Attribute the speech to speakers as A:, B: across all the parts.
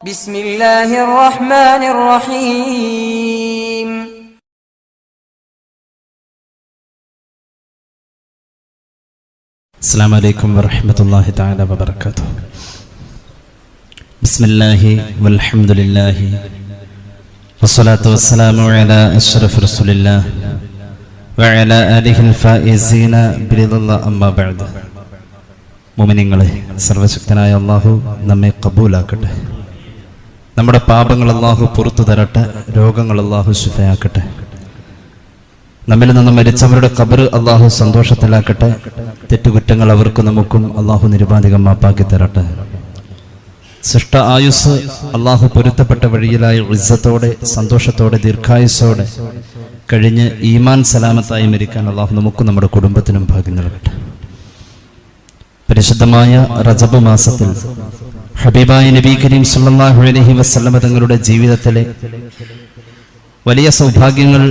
A: بسم الله الرحمن الرحيم
B: السلام عليكم ورحمة الله تعالى وبركاته بسم الله والحمد لله والصلاة والسلام على أشرف رسول الله وعلى آله الفائزين برضا الله أما بعد മുമിനിങ്ങളെ സർവശക്തനായ അള്ളാഹു നമ്മെ കബൂലാക്കട്ടെ നമ്മുടെ പാപങ്ങൾ അള്ളാഹു പുറത്തു തരട്ടെ രോഗങ്ങൾ അള്ളാഹു ശുഭയാക്കട്ടെ നമ്മിൽ നിന്ന് മരിച്ചവരുടെ കബർ അള്ളാഹു സന്തോഷത്തിലാക്കട്ടെ തെറ്റുകുറ്റങ്ങൾ അവർക്ക് നമുക്കും അള്ളാഹു നിരുപാധികം മാപ്പാക്കി തരട്ടെ. സൃഷ്ട ആയുസ് അള്ളാഹു പൊരുത്തപ്പെട്ട വഴിയിലായ ഉത്സത്തോടെ സന്തോഷത്തോടെ ദീർഘായുസോടെ കഴിഞ്ഞ് ഈമാൻ സലാമത്തായി മരിക്കാൻ അള്ളാഹു നമുക്കും നമ്മുടെ കുടുംബത്തിനും ഭാഗ്യം നൽകട്ടെ. പരിശുദ്ധമായ റജബ് മാസത്തിൽ ഹബീബായ നബി കരീം സല്ലല്ലാഹു അലൈഹി വസല്ലമ തങ്ങളുടെ ജീവിതത്തിലെ വലിയ സൗഭാഗ്യങ്ങൾ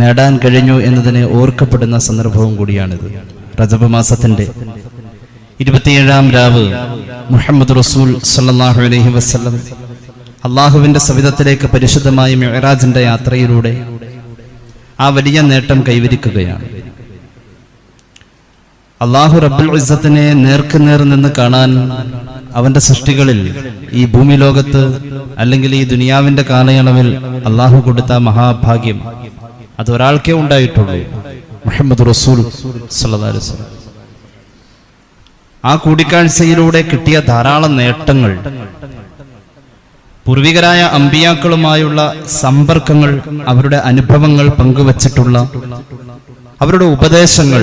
B: നേടാൻ കഴിഞ്ഞു എന്നതിനെ ഓർക്കപ്പെടുന്ന സന്ദർഭവും കൂടിയാണിത്. റജബ് മാസത്തിന്റെ ഇരുപത്തിയേഴാം രാവ് മുഹമ്മദ് റസൂൽ സല്ലല്ലാഹു അലൈഹി വസല്ലം അള്ളാഹുവിന്റെ സവിധത്തിലേക്ക് പരിശുദ്ധമായ മിഅറാജിന്റെ യാത്രയിലൂടെ ആ വലിയ നേട്ടം കൈവരിക്കുകയാണ്. അള്ളാഹു റബ്ബുൽ ഇസ്സത്തിനെ നേർക്കുനേർ നിന്ന് കാണാൻ അവന്റെ സൃഷ്ടികളിൽ ഈ ഭൂമി ലോകത്ത് അല്ലെങ്കിൽ ഈ ദുനിയാവിന്റെ കാലയളവിൽ അള്ളാഹു കൊടുത്ത മഹാഭാഗ്യം അത് ഒരാൾക്കേ ഉണ്ടായിട്ടുള്ളൂ മുഹമ്മദ് റസൂൽ. ആ കൂടിക്കാഴ്ചയിലൂടെ കിട്ടിയ ധാരാളം നേട്ടങ്ങൾ പൂർവികരായ അമ്പിയാക്കളുമായുള്ള സമ്പർക്കങ്ങൾ അവരുടെ അനുഭവങ്ങൾ പങ്കുവച്ചിട്ടുള്ള അവരുടെ ഉപദേശങ്ങൾ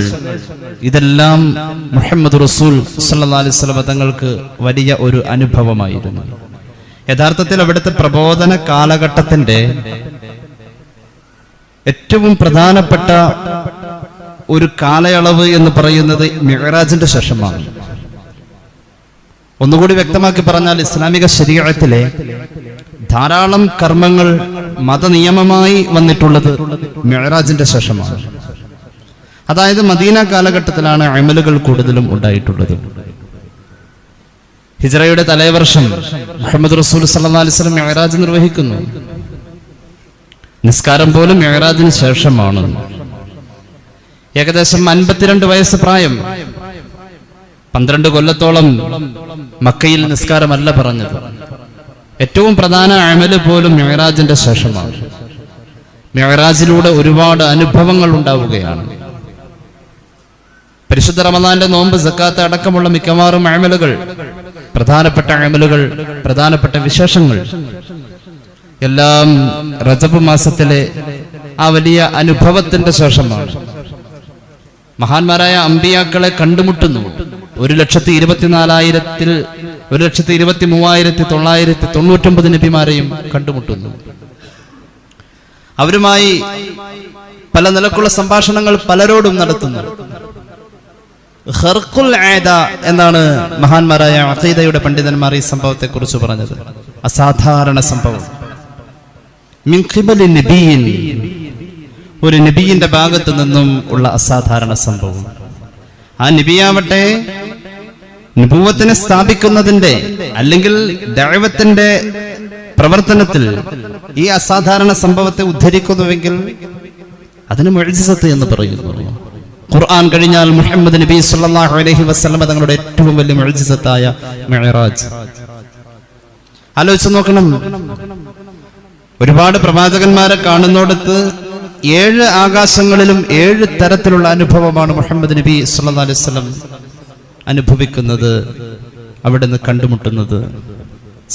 B: ഇതെല്ലാം മുഹമ്മദ് റസൂൽ അലൈഹി വസല്ലം തങ്ങൾക്ക് വലിയ ഒരു അനുഭവമായിരുന്നു. യഥാർത്ഥത്തിൽ അവിടുത്തെ പ്രബോധന കാലഘട്ടത്തിന്റെ ഏറ്റവും പ്രധാനപ്പെട്ട ഒരു കാലയളവ് എന്ന് പറയുന്നത് മിഹറാജിന്റെ ശേഷമാണ്. ഒന്നുകൂടി വ്യക്തമാക്കി പറഞ്ഞാൽ ഇസ്ലാമിക ശരീരത്തിലെ ധാരാളം കർമ്മങ്ങൾ മതനിയമമായി വന്നിട്ടുള്ളത് മിഹറാജിന്റെ ശേഷമാണ്. അതായത് മദീന കാലഘട്ടത്തിലാണ് അമലുകൾ കൂടുതലും ഉണ്ടായിട്ടുള്ളത്. ഹിജറയുടെ തലേവർഷം മുഹമ്മദ് റസൂൽ സല്ലല്ലാഹു അലൈഹി വസല്ലം മിഹ്റാജ് നിർവഹിക്കുന്നു. നിസ്കാരം പോലും മെഹറാജിന് ശേഷമാണ്. ഏകദേശം അൻപത്തിരണ്ട് വയസ്സ് പ്രായം. പന്ത്രണ്ട് കൊല്ലത്തോളം മക്കയിൽ നിസ്കാരമല്ല പറഞ്ഞത്. ഏറ്റവും പ്രധാന അമൽ പോലും മിഹ്റാജിന്റെ ശേഷമാണ്. മിഹ്റാജിലൂടെ ഒരുപാട് അനുഭവങ്ങൾ ഉണ്ടാവുകയാണ്. പരിശുദ്ധ റമദാന്റെ നോമ്പ് സക്കാത്ത് അടക്കമുള്ള മിക്കവാറും അമലുകൾ പ്രധാനപ്പെട്ട അമലുകൾ പ്രധാനപ്പെട്ട വിശേഷങ്ങൾ. എല്ലാം റജബ് മാസത്തിലെ ആ വലിയ അനുഭവത്തിന്റെ ശേഷമാണ്. മഹാന്മാരായ അമ്പിയാക്കളെ കണ്ടുമുട്ടുന്നു. ഒരു ലക്ഷത്തി ഇരുപത്തിനാലായിരത്തിൽ ഒരു ലക്ഷത്തി ഇരുപത്തി മൂവായിരത്തി തൊള്ളായിരത്തി തൊണ്ണൂറ്റൊമ്പത് നബിമാരെയും കണ്ടുമുട്ടുന്നു. അവരുമായി പല നിലക്കുള്ള സംഭാഷണങ്ങൾ പലരോടും നടത്തുന്നു. ആദ എന്നാണ് മഹാന്മാരായ അഖീദയുടെ പണ്ഡിതന്മാർ ഈ സംഭവത്തെ കുറിച്ച് പറഞ്ഞത്. അസാധാരണ സംഭവം. ഒരു നബിയിന്റെ ഭാഗത്ത് നിന്നും ഉള്ള അസാധാരണ സംഭവം. ആ നബിയാവട്ടെ നിപൂവത്തിനെ സ്ഥാപിക്കുന്നതിന്റെ അല്ലെങ്കിൽ ദൈവത്തിന്റെ പ്രവർത്തനത്തിൽ ഈ അസാധാരണ സംഭവത്തെ ഉദ്ധരിക്കുന്നുവെങ്കിൽ അതിന് മൊഴിസത്ത് എന്ന് പറയുന്നു. ഖുർആൻ കഴിഞ്ഞാൽ മുഹമ്മദ് നബി സല്ലല്ലാഹു അലൈഹി വസല്ലം തങ്ങളുടെ ഏറ്റവും വലിയ മുഅ്ജിസത്തായ മിഅ്റാജ്. ആലോചിച്ച് നോക്കണം. ഒരുപാട് പ്രവാചകന്മാരെ കാണുന്നോടത്ത് ഏഴ് ആകാശങ്ങളിലും ഏഴ് തരത്തിലുള്ള അനുഭവമാണ് മുഹമ്മദ് നബി സല്ലല്ലാഹു അലൈഹി വസല്ലം അനുഭവിക്കുന്നത് അവിടുന്ന് കണ്ടുമുട്ടുന്നത്.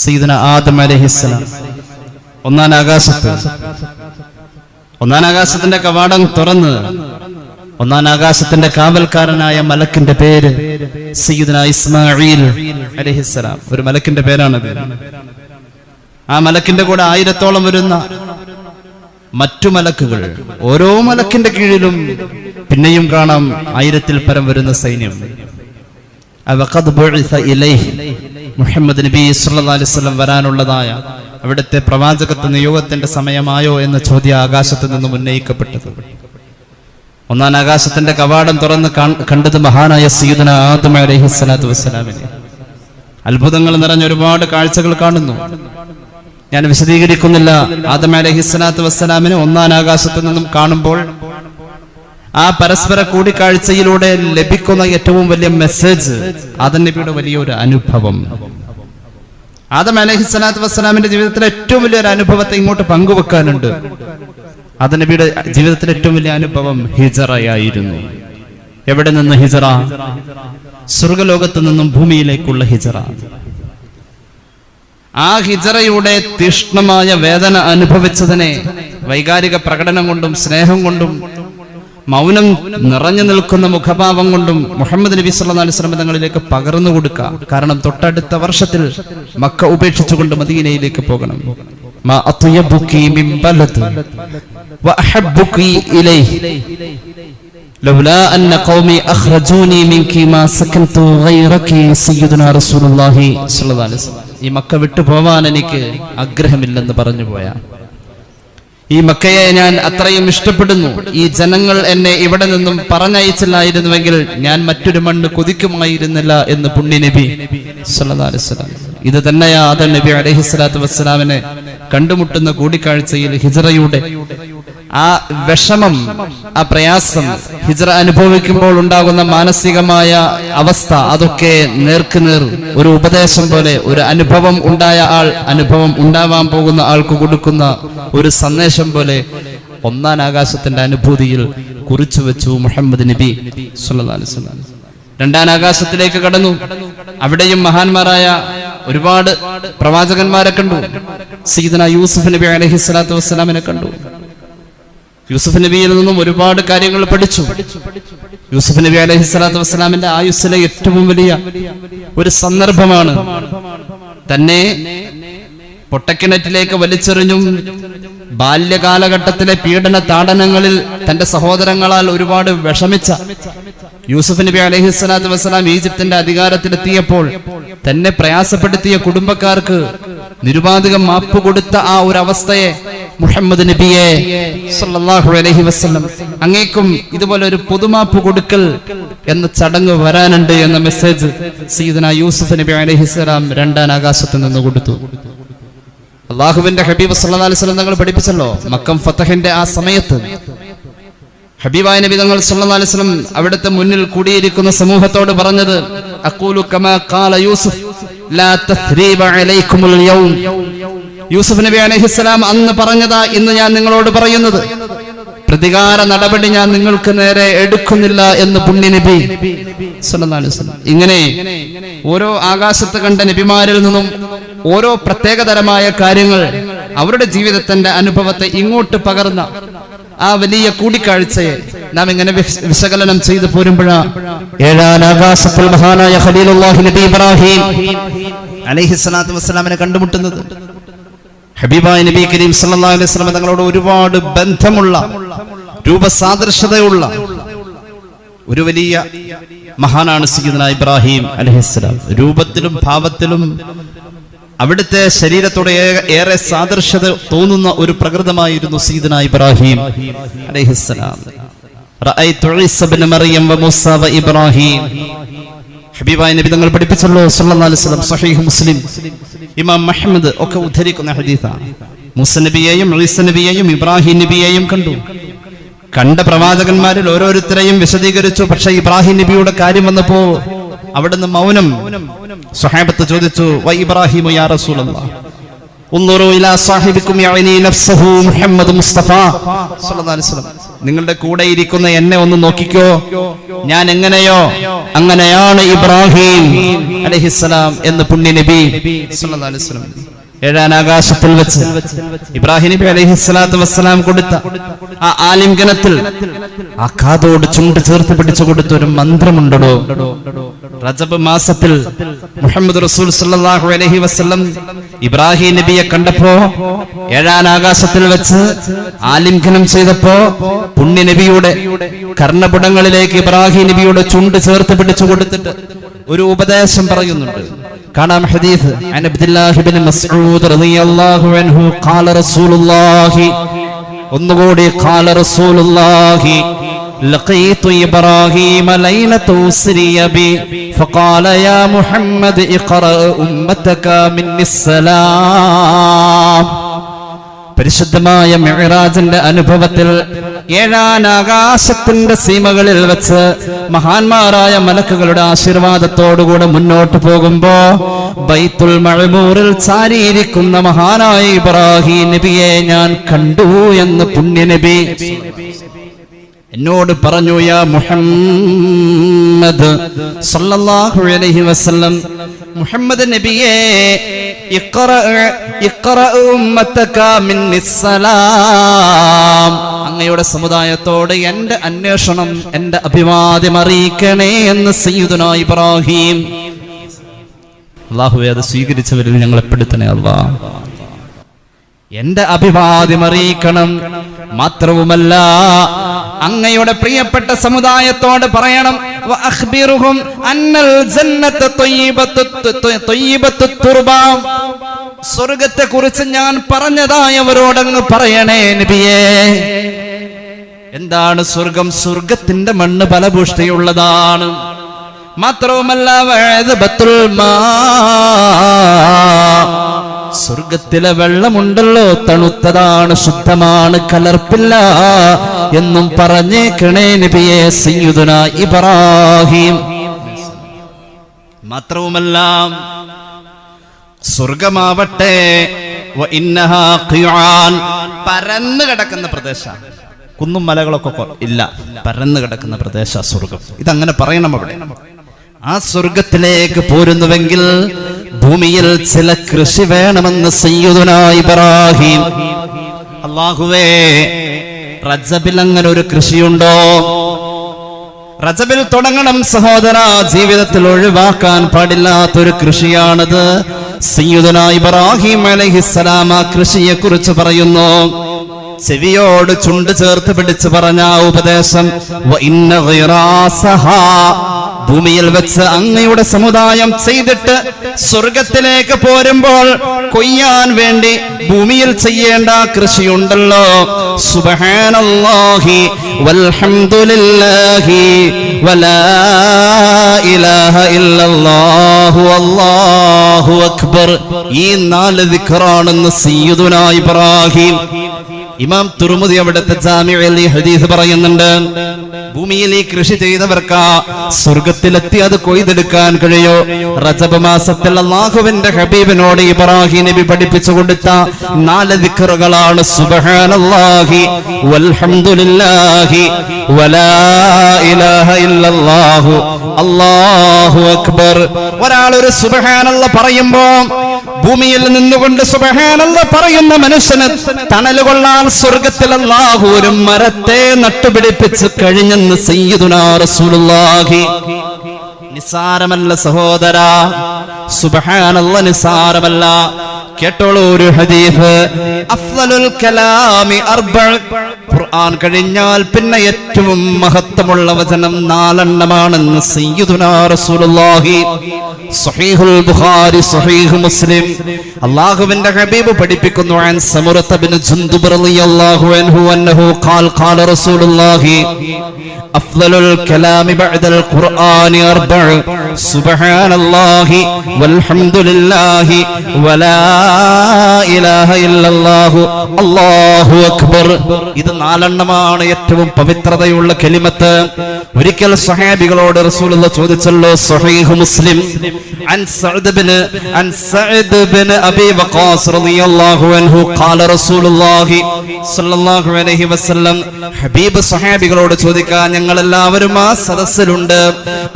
B: സീദന ആദം അലൈഹിസ്സലാം ഒന്നാം ആകാശത്ത്. ഒന്നാം ആകാശത്തിന്റെ കവാടം തുറന്ന് ഒന്നാം ആകാശത്തിന്റെ കാവൽക്കാരനായ മലക്കിന്റെ പേര് സയ്യിദ്ന ഇസ്മായിൽ ഒരു മലക്കിന്റെ പേരാണത്. ആ മലക്കിന്റെ കൂടെ ആയിരത്തോളം വരുന്ന മറ്റു മലക്കുകൾ ഓരോ മലക്കിന്റെ കീഴിലും പിന്നെയും കാണാം ആയിരത്തിൽ പരം വരുന്ന സൈന്യം. മുഹമ്മദ് നബി വസല്ലം വരാനുള്ളതായ അവിടുത്തെ പ്രവാചകത്വ നിയോഗത്തിന്റെ സമയമായോ എന്ന ചോദ്യം ആകാശത്ത് നിന്നും ഉന്നയിക്കപ്പെട്ടത്. ഒന്നാം ആകാശത്തിന്റെ കവാടം തുറന്ന് കണ്ടത് മഹാനായ സീദന ആദം അലൈഹി സ്വലാത്തു വസ്സലാമിനെ. അത്ഭുതങ്ങൾ നിറഞ്ഞ ഒരുപാട് കാഴ്ചകൾ കാണുന്നു. ഞാൻ വിശദീകരിക്കുന്നില്ല. ആദം അലഹിസ്സലാത്തു വസ്സലാമിനെ ഒന്നാം ആകാശത്ത് നിന്നും കാണുമ്പോൾ ആ പരസ്പര കൂടിക്കാഴ്ചയിലൂടെ ലഭിക്കുന്ന ഏറ്റവും വലിയ മെസ്സേജ് ആദം നബിയുടെ വലിയൊരു അനുഭവം. ആദം അലഹി സ്വലാത്തു വസ്സലാമിന്റെ ജീവിതത്തിലെ ഏറ്റവും വലിയൊരു അനുഭവത്തെ ഇങ്ങോട്ട് പങ്കുവെക്കാനുണ്ട്. ആദം നബിയുടെ ജീവിതത്തിലെ ഏറ്റവും വലിയ അനുഭവം ഹിജറയായിരുന്നു. എവിടെ നിന്ന് ഹിജറ? സ്വർഗലോകത്ത് നിന്നും ഭൂമിയിലേക്കുള്ള ഹിജറ. ആ ഹിജറയുടെ തീഷ്ണമായ വേദന അനുഭവിച്ചതിനെ വൈകാരിക പ്രകടനം കൊണ്ടും സ്നേഹം കൊണ്ടും മൗനം നിറഞ്ഞു നിൽക്കുന്ന മുഖഭാവം കൊണ്ടും മുഹമ്മദ് നബി സല്ലല്ലാഹു അലൈഹി വസല്ലം തങ്ങളിലേക്ക് പകർന്നു കൊടുക്കുക കാരണം തൊട്ടടുത്ത വർഷത്തിൽ മക്ക ഉപേക്ഷിച്ചുകൊണ്ട് മദീനയിലേക്ക് പോകണം. മാ بلد وأحبك إليه. لولا أن قومي أخرجوني منك ما سكنت غيرك سيدنا رسول الله صلى الله عليه وسلم. ഈ മക്ക വിട്ടു പോവാൻ എനിക്ക് ആഗ്രഹമില്ലെന്ന് പറഞ്ഞു പോയ. ഈ മക്കയെ ഞാൻ അത്രയും ഇഷ്ടപ്പെടുന്നു. ഈ ജനങ്ങൾ എന്നെ ഇവിടെ നിന്നും പറഞ്ഞയച്ചില്ലായിരുന്നുവെങ്കിൽ ഞാൻ മറ്റൊരു മണ്ണ് കൊതിക്കുമായിരുന്നില്ല എന്ന് പുണ്യ നബി സല്ലല്ലാഹു അലൈഹി വസല്ലം. ഇത് തന്നെയാ ആദം നബി അലൈഹി സ്വലാത്തു വസ്സലാമിനെ കണ്ടുമുട്ടുന്ന കൂടിക്കാഴ്ചയിൽ ഹിജറയുടെ ആ വിഷമം ആ പ്രയാസം ഹിജറ അനുഭവിക്കുമ്പോൾ ഉണ്ടാകുന്ന മാനസികമായ അവസ്ഥ അതൊക്കെ നേർക്കുനേർ ഒരു ഉപദേശം പോലെ ഒരു അനുഭവം ഉണ്ടായ ആൾ അനുഭവം ഉണ്ടാവാൻ പോകുന്ന ആൾക്ക് കൊടുക്കുന്ന ഒരു സന്ദേശം പോലെ ഒന്നാം ആകാശത്തിന്റെ അനുഭൂതിയിൽ കുറിച്ചു വെച്ചു മുഹമ്മദ് നബി വസല്ലം. രണ്ടാം ആകാശത്തിലേക്ക് കടന്നു. അവിടെയും മഹാന്മാരായ ഒരുപാട് പ്രവാചകന്മാരെ കണ്ടു. സീദന യൂസുഫ് നബി അലഹി സ്വലാത്തു വസ്സലാമിനെ കണ്ടു. യൂസുഫ് നബിയിൽ നിന്നും ഒരുപാട് കാര്യങ്ങൾ പഠിച്ചു. യൂസുഫ് നബി അലഹി സ്വലാത്തു വസ്സലാമിന്റെ ആയുസ്സിലെ ഏറ്റവും വലിയ ഒരു സന്ദർഭമാണ്. തന്നെ പൊട്ടക്കിണറ്റിലേക്ക് വലിച്ചെറിഞ്ഞും ബാല്യകാലഘട്ടത്തിലെ പീഡന താടനങ്ങളിൽ തന്റെ സഹോദരങ്ങളാൽ ഒരുപാട് വിഷമിച്ച യൂസുഫ് നബി അലഹി സ്വലാത്തു വസ്സലാം ഈജിപ്തിന്റെ അധികാരത്തിലെത്തിയപ്പോൾ തന്നെ പ്രയാസപ്പെടുത്തിയ കുടുംബക്കാർക്ക് നിരുപാധികം മാപ്പ് കൊടുത്ത ആ ഒരു അവസ്ഥയെ മുഹമ്മദ് നബിയെ സല്ലല്ലാഹു അലൈഹി വസല്ലം അങ്ങേക്കും ഇതുപോലെ ഒരു പൊതുമാപ്പ് കൊടുക്കൽ എന്ന ചടങ്ങ് വരാനുണ്ട് എന്ന മെസ്സേജ് സീദന യൂസുഫ് നബി അലൈഹി സ്വലാം രണ്ടാം ആകാശത്ത് നിന്ന് കൊടുത്തു. അള്ളാഹുവിന്റെ ഹബീബ് സല്ലല്ലാഹു അലൈഹി വസല്ലം തങ്ങൾ പഠിപ്പിച്ചല്ലോ മക്കം ഫത്തഹിന്റെ ആ സമയത്ത് ഹബീബായ നബി തങ്ങൾ സല്ലല്ലാഹു അലൈഹി വസല്ലം അവിടുത്തെ മുന്നിൽ കൂടിയിരിക്കുന്ന സമൂഹത്തോട് പറഞ്ഞത് അഖൂലു കമാ ഖാല യൂസുഫ് ലാ തസ്രീബ അലൈക്കുമുൽ യൗം. യൂസുഫ് നബി അലൈഹിസ്സലാം അന്ന് പറഞ്ഞതാ ഇന്ന് ഞാൻ നിങ്ങളോട് പറയുന്നത്. പ്രതികാര നടപടി ഞാൻ നിങ്ങൾക്ക് നേരെ എടുക്കുന്നില്ല എന്ന് പുണ്യ നബി ഇങ്ങനെ ഓരോ ആകാശത്ത് കണ്ട നബിമാരിൽ നിന്നും ഓരോ പ്രത്യേകതരമായ കാര്യങ്ങൾ അവരുടെ ജീവിതത്തിന്റെ അനുഭവത്തെ ഇങ്ങോട്ട് പകർന്ന ആ വലിയ കൂടിക്കാഴ്ചയെ നാം ഇങ്ങനെ വിശകലനം ചെയ്തു പോരുമ്പോഴാണ് ഏഴാം ആകാശത്തിൽ മഹാനായ ഖലീലുള്ളാഹി നബി ഇബ്രാഹിം അലൈഹി സ്വലാത്തു വസ്സലാമിനെ കണ്ടുമുട്ടുന്നത്. ഹബീബായ നബി കരീം സല്ലല്ലാഹു അലൈഹി വസല്ലം തങ്ങളോട് ഒരുപാട് ബന്ധമുള്ള രൂപസാദൃശ്യതയുള്ള ഒരു വലിയ മഹാനാണ് സീദന ഇബ്രാഹിം അലഹിസ്ലാം രൂപത്തിലും ഭാവത്തിലും അവിടുത്തെ ശരീരത്തോട് ഏറെ സാദൃശ്യത തോന്നുന്ന ഒരു പ്രകൃതമായിരുന്നു സീദന ഇബ്രാഹിം വഇബ്രാഹിം ഹബീബായ നബി തങ്ങൾ പഠിപ്പിച്ചല്ലോ മുസ്ലിം. ഇമാം ഒക്കെ ഉദ്ധരിക്കുന്ന ഹദീസാണ്. മൂസ ഇബ്രാഹിം നബിയെയും കണ്ടു. കണ്ട പ്രവാചകന്മാരിൽ ഓരോരുത്തരെയും വിശദീകരിച്ചു. പക്ഷെ ഇബ്രാഹിം നബിയുടെ കാര്യം വന്നപ്പോ അവിടുന്ന് മൗനം സ്വഹാബത്ത് ചോദിച്ചു വൈ ഇബ്രാഹിമു യാ റസൂലല്ലാഹ് നിങ്ങളുടെ കൂടെ ഇരിക്കുന്ന എന്നെ ഒന്ന് നോക്കിക്കോ. ഞാൻ എങ്ങനെയോ അങ്ങനെയാണ് ഇബ്രാഹിം അലൈഹിസ്സലാം എന്ന് പുണ്യ നബി സല്ലല്ലാഹു അലൈഹി വസല്ലം ഏഴാം ആകാശത്തിൽ വെച്ച് ഇബ്രാഹിം നബി അലൈഹിസ്സലാത്തു വസ്സലാം കൊടുത്ത ആ ആലിംഗനത്തിൽ ആ കാതോട് ചുണ്ട് ചേർത്ത് പിടിച്ചു കൊടുത്ത ഒരു മന്ത്രമുണ്ടോ റജബ് മാസത്തിൽ മുഹമ്മദ് റസൂൽ സല്ലല്ലാഹു അലൈഹി വസല്ലം ഇബ്രാഹിം നബിയെ കണ്ടപ്പോ ഏഴാൻ ആകാശത്തിൽ വെച്ച് ആലിംഘനം ചെയ്തപ്പോ പുണ്യ നബിയുടെ കർണപുടങ്ങളിലേക്ക് ഇബ്രാഹിം നബിയുടെ ചുണ്ട് ചേർത്ത് പിടിച്ചു കൊടുത്തിട്ട് ഒരു ഉപദേശം പറയുന്നുണ്ട്. കാണാം ഹദീസ്. അൻ മസ്ഊദ് റളിയല്ലാഹു അൻഹു ഖാല റസൂലുള്ളാഹി. ഒന്നുകൂടി ഖാല റസൂലുള്ളാഹി لقيت إبراهيم ليلة أسري بي فقال يا محمد اقرأ أمتك مني السلام പരിശുദ്ധമായ മെഹറാജിന്റെ അനുഭവത്തിൽ ഏഴാൻ ആകാശത്തിന്റെ സീമകളിൽ വെച്ച് മഹാന്മാരായ മലക്കുകളുടെ ആശീർവാദത്തോടുകൂടെ മുന്നോട്ട് പോകുമ്പോ ബൈത്തുൽ മഴമൂറിൽ ചാരിയിരിക്കുന്ന മഹാനായ ഇബ്രാഹിം നബിയെ ഞാൻ കണ്ടു എന്ന് പുണ്യനബി എന്നോട് പറഞ്ഞു യാ മുഹമ്മദ് സല്ലല്ലാഹു അലൈഹി വസല്ലം മുഹമ്മദ് നബിയെ അങ്ങയുടെ സമുദായത്തോട് എന്റെ അന്വേഷണം എന്റെ അഭിവാദ്യം അറിയിക്കണേ എന്ന് സയ്യിദുന ഇബ്രാഹിം. അള്ളാഹുവെ അത് സ്വീകരിച്ചവരിൽ ഞങ്ങളെ പെടുത്തണേ അള്ളാഹ് എന്റെ അഭിവാദ്യം അറിയിക്കണം മാത്രവുമല്ല അങ്ങയുടെ പ്രിയപ്പെട്ട സമുദായത്തോട് പറയണം. അന്നൽ. സ്വർഗത്തെ കുറിച്ച് ഞാൻ പറഞ്ഞതായവരോടങ്ങ് പറയണേ നബിയേ. എന്താണ് സ്വർഗം? സ്വർഗത്തിന്റെ മണ്ണ് ഫലപുഷ്ടിയുള്ളതാണ് മാത്രവുമല്ല വഅദ്ബത്തുൽ മാ. സ്വർഗത്തിലെ വെള്ളമുണ്ടല്ലോ തണുത്തതാണ് ശുദ്ധമാണ് കലർപ്പില്ല എന്നും പറഞ്ഞേക്കണേ നബിയെ സയ്യിദുന ഇബ്രാഹിം. മാത്രവുമല്ല സ്വർഗമാവട്ടെ പരന്നു കിടക്കുന്ന പ്രദേശ. കുന്നും മലകളൊക്കെ ഇല്ല പരന്നു കിടക്കുന്ന പ്രദേശ സ്വർഗം. ഇതങ്ങനെ പറയണം അവിടെ. ആ സ്വർഗത്തിലേക്ക് പോരുന്നുവെങ്കിൽ ഭൂമിയിൽ ചില കൃഷി വേണമെന്ന് സയ്യുദനായി ഇബ്രാഹിം. അള്ളാഹുവേ റജബിൽ അങ്ങനെ ഒരു കൃഷിയുണ്ടോ? റജബിൽ തുടങ്ങണം സഹോദര ജീവിതത്തിൽ ഒഴിവാക്കാൻ പാടില്ലാത്തൊരു കൃഷിയാണത്. സയ്യുദനായി ഇബ്രാഹിം അലൈഹിസ്സലാം ആ കൃഷിയെ കുറിച്ച് പറയുന്നു. ചെവിയോട് ചുണ്ട് ചേർത്ത് പിടിച്ച് പറഞ്ഞ ഉപദേശം ഭൂമിയിൽ വെച്ച് അങ്ങയുടെ സമുദായം ചെയ്തിട്ട് സ്വർഗത്തിലേക്ക് പോരുമ്പോൾ കൊയ്യാൻ വേണ്ടി ഭൂമിയിൽ ചെയ്യേണ്ട കൃഷിയുണ്ടല്ലോ. വൽഹംദുലില്ലാഹി വലാ ഇലാഹ ഇല്ലല്ലാഹു അക്ബർ. ഈ നാല് ദിക്റാണെന്ന് സയ്യിദുനാ ഇബ്രാഹിം ഇമാം തുറമുതി അവിടുത്തെ ജാമ്യയിൽ ഹദീസ് പറയുന്നുണ്ട് ഭൂമിയിൽ ഈ കൃഷി ചെയ്തവർക്ക് സ്വർഗത്തിലെത്തി അത് കൊയ്തെടുക്കാൻ കഴിയോ? റജബ് മാസത്തിൽ അള്ളാഹുവിന്റെ ഹബീബിനോട് ഇബ്രാഹിം നബി പഠിപ്പിച്ചു കൊടുത്ത നാല് ദിക്കറുകളാണ് സുബ്ഹാനല്ലാഹി വൽഹംദുലില്ലാഹി വലാ ഇലാഹ അല്ലാഹു അക്ബർ. ഒരാൾ ഒരു സുബ്ഹാനല്ല പറയുമ്പോ ഭൂമിയിൽ നിന്നുകൊണ്ട് സുബഹാനല്ല പറയുന്ന മനുഷ്യന് തണൽ കൊള്ളാൻ സ്വർഗത്തിൽ അല്ലാഹു ഒരു മരത്തെ നട്ടുപിടിപ്പിച്ച് കഴിഞ്ഞെന്ന് സയ്യിദുനാ റസൂലുള്ളാഹി. നിസാരമല്ല സഹോദര. സുബഹാനല്ല നിസാരമല്ല. കേട്ടോളൂ ഒരു ഹദീസ്. അഫ്സലുൽ കലാമി അർബ. ഖുർആൻ കഴിഞ്ഞാൽ പിന്നെ ഏറ്റവും മഹത്വമുള്ള വചനം നാലെണ്ണമാണെന്ന് സയ്യിദുനാ റസൂലുള്ളാഹി. സ്വഹീഹുൽ ബുഖാരി സഹീഹ് മുസ്ലിം. അല്ലാഹുവിന്റെ ഹബീബ് പഠിപ്പിക്കുന്നു അൻ സമുറത ബിൻ ജുൻദുബ് റളിയല്ലാഹു അൻഹു അന്നഹു ഖാൽ ഖാല റസൂലുള്ളാഹി. അഫ്ളലുൽ കലാമി ബഅദൽ ഖുർആനി അർബ. സുബ്ഹാനല്ലാഹി വൽഹംദുലില്ലാഹി വലാ لله ولا إله إلا الله الله أكبر ഇത് നാലെണ്ണമാണ് ഏറ്റവും പവിത്രതയുള്ള കലിമത്ത് ഒരിക്കൽ സഹാബികളോട് റസൂലുള്ള ചോദിച്ചല്ലോ സഹീഹ് മുസ്ലിം عن سعد بن عن سعد بن ابي وقاص رضي الله عنه قال رسول الله صلى الله عليه وسلم ഹബീബ് സഹാബികളോട് ചോദിക്കാൻ ഞങ്ങൾ എല്ലാവരും ആ സദസ്സിലുണ്ട്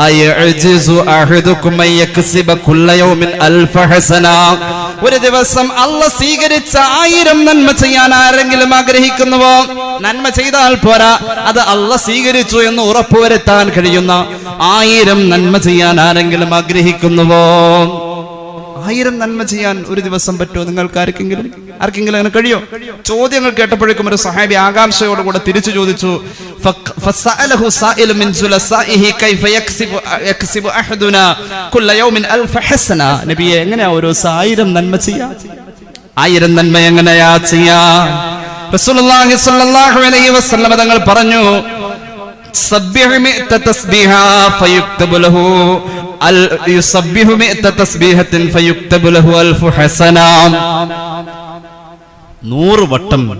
B: അയഅ്ജിസു അഹദുക്കും അയ്യക്സിബ കുല്ല യൗമിൻ അൽഫ ഹസന ഒരു ദിവസം അല്ല സ്വീകരിച്ച ആയിരം നന്മ ചെയ്യാൻ ആരെങ്കിലും ആഗ്രഹിക്കുന്നുവോ? നന്മ ചെയ്താൽ പോരാ. അത് അല്ല സ്വീകരിച്ചു എന്ന് ഉറപ്പുവരുത്താൻ കഴിയുന്ന ആയിരം നന്മ ചെയ്യാൻ ആരെങ്കിലും ആഗ്രഹിക്കുന്നുവോ? ആയിരം നന്മ ചെയ്യാൻ ഒരു ദിവസം പറ്റുമോ നിങ്ങൾക്ക് ആർക്കെങ്കിലും? ആർക്കെങ്കിലും അങ്ങനെ കഴിയോ? ചോദ്യങ്ങൾ കേട്ടപ്പോഴേക്കും ഒരു സഹാബി ആകാംക്ഷയോടുകൂടെ തിരിച്ചു ചോദിച്ചു നബിയെ എങ്ങനെയാ ഓരോ ആയിരം നന്മ ചെയ്യാ? ആയിരം നന്മ എങ്ങനെയാ ചെയ്യാ? തങ്ങൾ പറഞ്ഞു
C: വട്ടം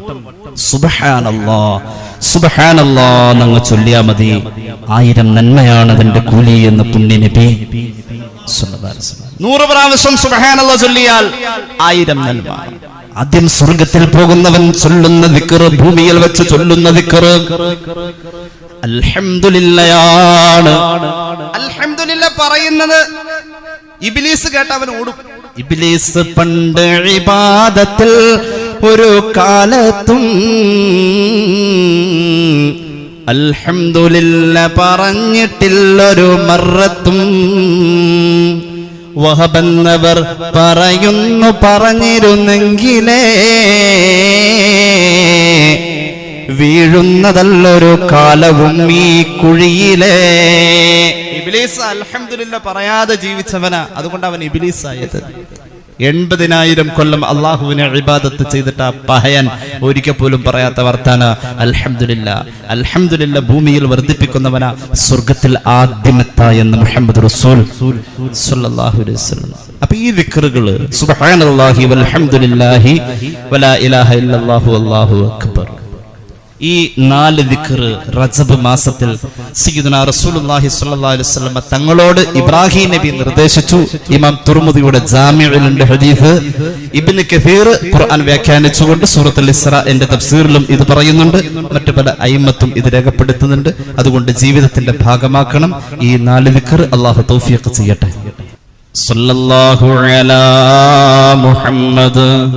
C: ചൊല്ലിയാ മതി. ആയിരം നന്മയാണ് അതിന്റെ കൂലി എന്ന് പുണ്യ.
B: നൂറ് പ്രാവശ്യം സുബഹാനല്ല ചൊല്ലിയാൽ ആയിരം നന്മ.
C: ആദ്യം സ്വർഗത്തിൽ പോകുന്നവൻ ചൊല്ലുന്ന ദിക്കറ് ഭൂമിയിൽ വെച്ച് ചൊല്ലുന്ന ദിക്കറ്. അൽഹംദുലില്ലയാണ്.
B: അൽഹംദുലില്ല പറയുന്നത് ഇബിലീസ് കേട്ട അവൻ ഓടും.
C: ഇബ്ലീസ് പണ്ട് ഇബാദത്തിൽ ഒരു കാലത്തും അൽഹംദുലില്ല പറഞ്ഞിട്ടില്ലൊരു മറത്തും. വഹബെന്നവർ പറയുന്നു പറഞ്ഞിരുന്നെങ്കിലേ വീഴുന്നതല്ലൊരു കാലവും ഈ കുഴിയിലേ.
B: ഇബിലീസ് അലഹമില്ല പറയാതെ ജീവിച്ചവനാ. അതുകൊണ്ട് അവൻ ഇബിലീസ് ആയത് എൺപതിനായിരം കൊല്ലം അള്ളാഹുവിനെ ഇബാദത്ത് ചെയ്തിട്ട് ആ പഹയൻ. ഒരിക്കൽ പോലും പറയാത്ത വർത്താന. അൽഹംദുലില്ല. അൽഹംദുലില്ല ഭൂമിയിൽ വർദ്ധിപ്പിക്കുന്നവന സ്വർഗത്തിൽ ആദ്യമെത്ത എന്ന് മുഹമ്മദ് റസൂൽ അപ്പൊ ഈ വിക്റുകൾ സുബ്ഹാനല്ലാഹി വൽഹംദുലില്ലാഹി വലാ ഇലാഹ ഇല്ലല്ലാഹു അല്ലാഹു അക്ബർ. ഈ നാല് ദിക്കർ റജബ് മാസത്തിൽ അലൈഹി വസല്ലം തങ്ങളോട് ഇബ്രാഹിം നബി നിർദ്ദേശിച്ചു. ഇമാം തുർമുദിയുടെ ഹദീസ് ഇബ്നു കസീർ ഖുർആൻ വ്യാഖ്യാനിച്ചുകൊണ്ട് സൂറത്തുൽ ഇസ്രാന്റെ തഫ്സീറിലും ഇത് പറയുന്നുണ്ട്. മറ്റു പല അയിമത്തും ഇത് രേഖപ്പെടുത്തുന്നുണ്ട്. അതുകൊണ്ട് ജീവിതത്തിന്റെ ഭാഗമാക്കണം. ഈ നാല് ദിക്കർ അള്ളാഹു തൗഫീഖ് ചെയ്യട്ടെ. അലാ മുഹമ്മദ്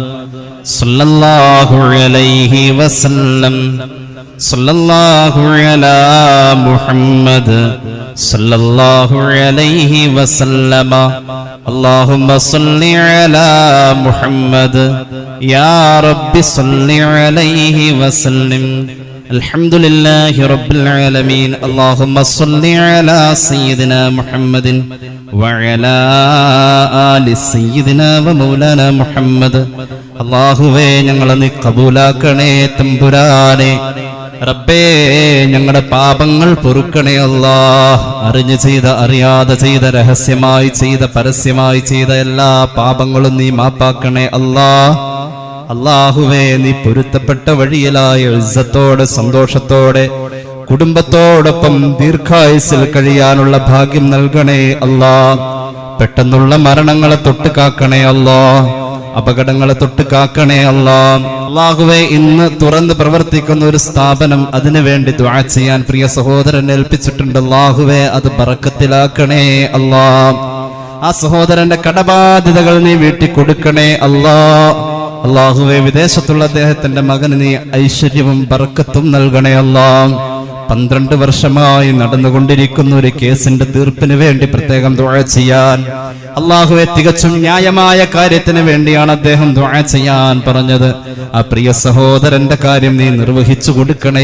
B: സല്ലല്ലാഹു അലൈഹി വസല്ലം സല്ലല്ലാഹു അലാ മുഹമ്മദ് സല്ലല്ലാഹു അലൈഹി വസല്ലമ اللهم صل على محمد يا رب صل عليه وسلم الحمد لله رب العالمين اللهم صل على سيدنا محمد وعلى آل سيدنا ومولانا محمد അള്ളാഹുവേ ഞങ്ങളെ നീ കബൂലാക്കണേ തമ്പുരാനെ. റബ്ബേ ഞങ്ങളുടെ പാപങ്ങൾ പൊറുക്കണേ അല്ലാ അറിഞ്ഞു ചെയ്ത അറിയാതെ ചെയ്ത രഹസ്യമായി ചെയ്ത പരസ്യമായി ചെയ്ത എല്ലാ പാപങ്ങളും നീ മാപ്പാക്കണേ അല്ലാ അള്ളാഹുവേ നീ പൊരുത്തപ്പെട്ട വഴിയിലായ ഇസ്സത്തോടെ സന്തോഷത്തോടെ കുടുംബത്തോടൊപ്പം ദീർഘായുസിൽ കഴിയാനുള്ള ഭാഗ്യം നൽകണേ അല്ലാ പെട്ടെന്നുള്ള മരണങ്ങളെ തൊട്ട് കാക്കണേ അല്ലാ അപകടങ്ങളെ തൊട്ട് കാക്കണേ അല്ലാ. അള്ളാഹുവെ ഇന്ന് തുറന്ന് പ്രവർത്തിക്കുന്ന ഒരു സ്ഥാപനം അതിനു വേണ്ടി ദ്വാ ചെയ്യാൻ പ്രിയ സഹോദരൻ ഏൽപ്പിച്ചിട്ടുണ്ട്. അള്ളാഹുവെ അത് പറക്കത്തിലാക്കണേ അല്ലാ. ആ സഹോദരന്റെ കടബാധ്യതകൾ നീ വീട്ടിൽ കൊടുക്കണേ അല്ലാ. അള്ളാഹുവെ വിദേശത്തുള്ള അദ്ദേഹത്തിന്റെ മകന് നീ ഐശ്വര്യവും ബർക്കത്തും നൽകണേ അല്ലാ. പന്ത്രണ്ട് വർഷമായി നടന്നുകൊണ്ടിരിക്കുന്ന ഒരു കേസിന്റെ തീർപ്പിന് വേണ്ടി പ്രത്യേകം ദുആ ചെയ്യാൻ അള്ളാഹുവെ തികച്ചും ന്യായമായ കാര്യത്തിന് വേണ്ടിയാണ് അദ്ദേഹം ചെയ്യാൻ പറഞ്ഞത്. ആ പ്രിയ സഹോദരന്റെ കാര്യം നീ നിർവഹിച്ചു കൊടുക്കണേ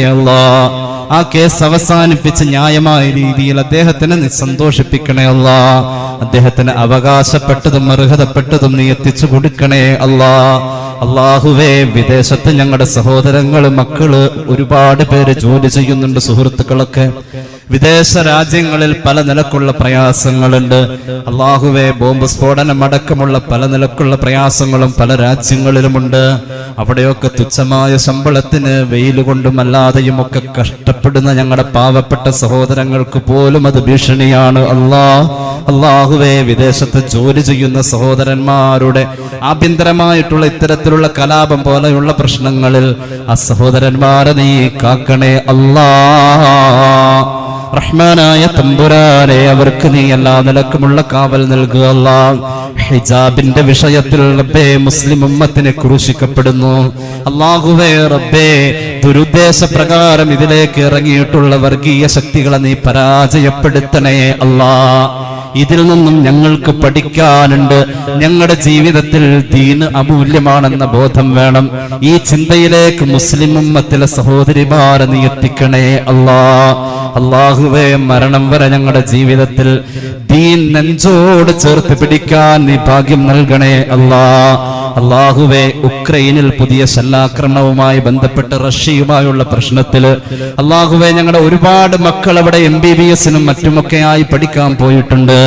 B: ആ കേസ് അവസാനിപ്പിച്ച് ന്യായമായ രീതിയിൽ അദ്ദേഹത്തിനെ നീ സന്തോഷിപ്പിക്കണേ അല്ലാ അദ്ദേഹത്തിന് അവകാശപ്പെട്ടതും അർഹതപ്പെട്ടതും നീ എത്തിച്ചു കൊടുക്കണേ അല്ലാ അള്ളാഹുവേ വിദേശത്ത് ഞങ്ങളുടെ സഹോദരങ്ങൾ മക്കൾ ഒരുപാട് പേര് ജോലി ചെയ്യുന്നുണ്ട് സുഹൃത്തുക്കളൊക്കെ. വിദേശ രാജ്യങ്ങളിൽ പല നിലക്കുള്ള പ്രയാസങ്ങളുണ്ട്. അള്ളാഹുവെ ബോംബ് സ്ഫോടനം അടക്കമുള്ള പല നിലക്കുള്ള പ്രയാസങ്ങളും പല രാജ്യങ്ങളിലുമുണ്ട്. അവിടെയൊക്കെ തുച്ഛമായ ശമ്പളത്തിന് വെയിൽ കൊണ്ടും അല്ലാതെയും ഒക്കെ കഷ്ടപ്പെടുന്ന ഞങ്ങളുടെ പാവപ്പെട്ട സഹോദരങ്ങൾക്ക് പോലും അത് ഭീഷണിയാണ്. അള്ളാ അള്ളാഹുവെ വിദേശത്ത് ജോലി ചെയ്യുന്ന സഹോദരന്മാരുടെ ആഭ്യന്തരമായിട്ടുള്ള ഇത്തരത്തിലുള്ള കലാപം പോലെയുള്ള പ്രശ്നങ്ങളിൽ ആ സഹോദരന്മാരെ നീ കാക്കണേ. അല്ലാ റഹ്മാനായ തമ്പുരാനെ അവർക്ക് നീ എല്ലാ നിലക്കുമുള്ള കാവൽ നൽകുക ഹിജാബിന്റെ വിഷയത്തിൽ റബ്ബേ മുസ്ലിം ഉമ്മത്തിനെ ക്രൂശിക്കപ്പെടുന്നു. അള്ളാഹുവേ റബ്ബേ ദുരുദ്ദേശ പ്രകാരം ഇതിലേക്ക് ഇറങ്ങിയിട്ടുള്ള വർഗീയ ശക്തികളെ നീ പരാജയപ്പെടുത്തണേ അല്ലാ. ഇതിൽ നിന്നും ഞങ്ങൾക്ക് പഠിക്കാനുണ്ട്. ഞങ്ങളുടെ ജീവിതത്തിൽ ദീന് അമൂല്യമാണെന്ന ബോധം വേണം. ഈ ചിന്തയിലേക്ക് മുസ്ലിം ഉമ്മത്തിലെ സഹോദരിമാരെ നീ എത്തിക്കണേ അല്ലാ. അള്ളാഹുവേ മരണം വരെ ഞങ്ങളുടെ ജീവിതത്തിൽ ദീൻ നെഞ്ചോട് ചേർത്ത് പിടിക്കാൻ നീ ഭാഗ്യം നൽകണേ അല്ലാ. അള്ളാഹുവെ ഉക്രൈനിൽ പുതിയ ശല്ലാക്രമണവുമായി ബന്ധപ്പെട്ട് റഷ്യയുമായുള്ള പ്രശ്നത്തിൽ അള്ളാഹുവെ ഞങ്ങളുടെ ഒരുപാട് മക്കൾ അവിടെ എം ബി ബി എസിനും മറ്റുമൊക്കെയായി പഠിക്കാൻ പോയിട്ടുണ്ട്.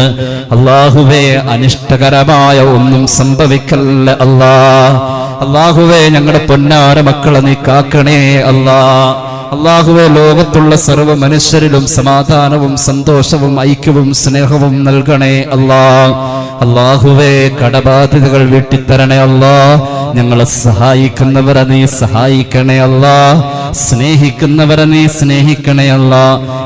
B: അള്ളാഹുവെ അനിഷ്ടകരമായ ഒന്നും സംഭവിക്കല്ല അല്ലാ. അള്ളാഹുവെ ഞങ്ങളുടെ പൊന്നാര മക്കളെ നീ കാക്കണേ അല്ലാ. അള്ളാഹുവെ ലോകത്തുള്ള സർവ മനുഷ്യരിലും സമാധാനവും സന്തോഷവും ഐക്യവും സ്നേഹവും നൽകണേ അല്ലാ അള്ളാഹുവെ കടബാധ്യതകൾ വീട്ടിത്തരണേ അല്ലാ ഞങ്ങളെ സഹായിക്കുന്നവരെ നീ സഹായിക്കണേ അല്ലാ സ്നേഹിക്കുന്നവരെ നീ സ്നേഹിക്കണയല്ല.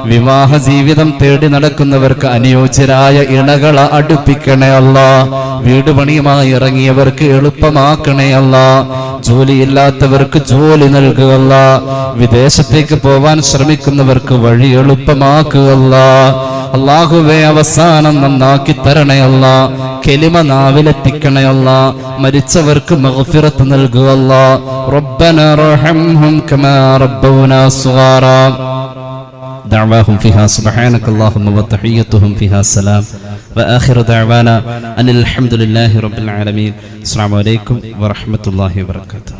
B: വിവാഹ ജീവിതം തേടി നടക്കുന്നവർക്ക് അനുയോജ്യരായ ഇണകളെ അടുപ്പിക്കണയല്ല. വീട് പണിയുമായി ഇറങ്ങിയവർക്ക് എളുപ്പമാക്കണയല്ല. ജോലിയില്ലാത്തവർക്ക് ജോലി നൽകുകയല്ല. വിദേശത്തേക്ക് പോവാൻ ശ്രമിക്കുന്നവർക്ക് വഴി എളുപ്പമാക്കുകയല്ല. അള്ളാഹുവെ അവസാനം നന്നാക്കി തരണയല്ല കെലിമ നാവിലെത്തിക്കണയല്ല മരിച്ചവർക്ക് മഗ്ഫിറത്ത് നൽകുകയല്ല റബ്ബന റഹംഹും കമാ റബ്ബൗനാ സുഗാറാ دعواهم فيها سبحانك اللهم وتحيتهم فيها سلام وآخر دعوانا أن الحمد لله رب العالمين السلام عليكم ورحمة الله وبركاته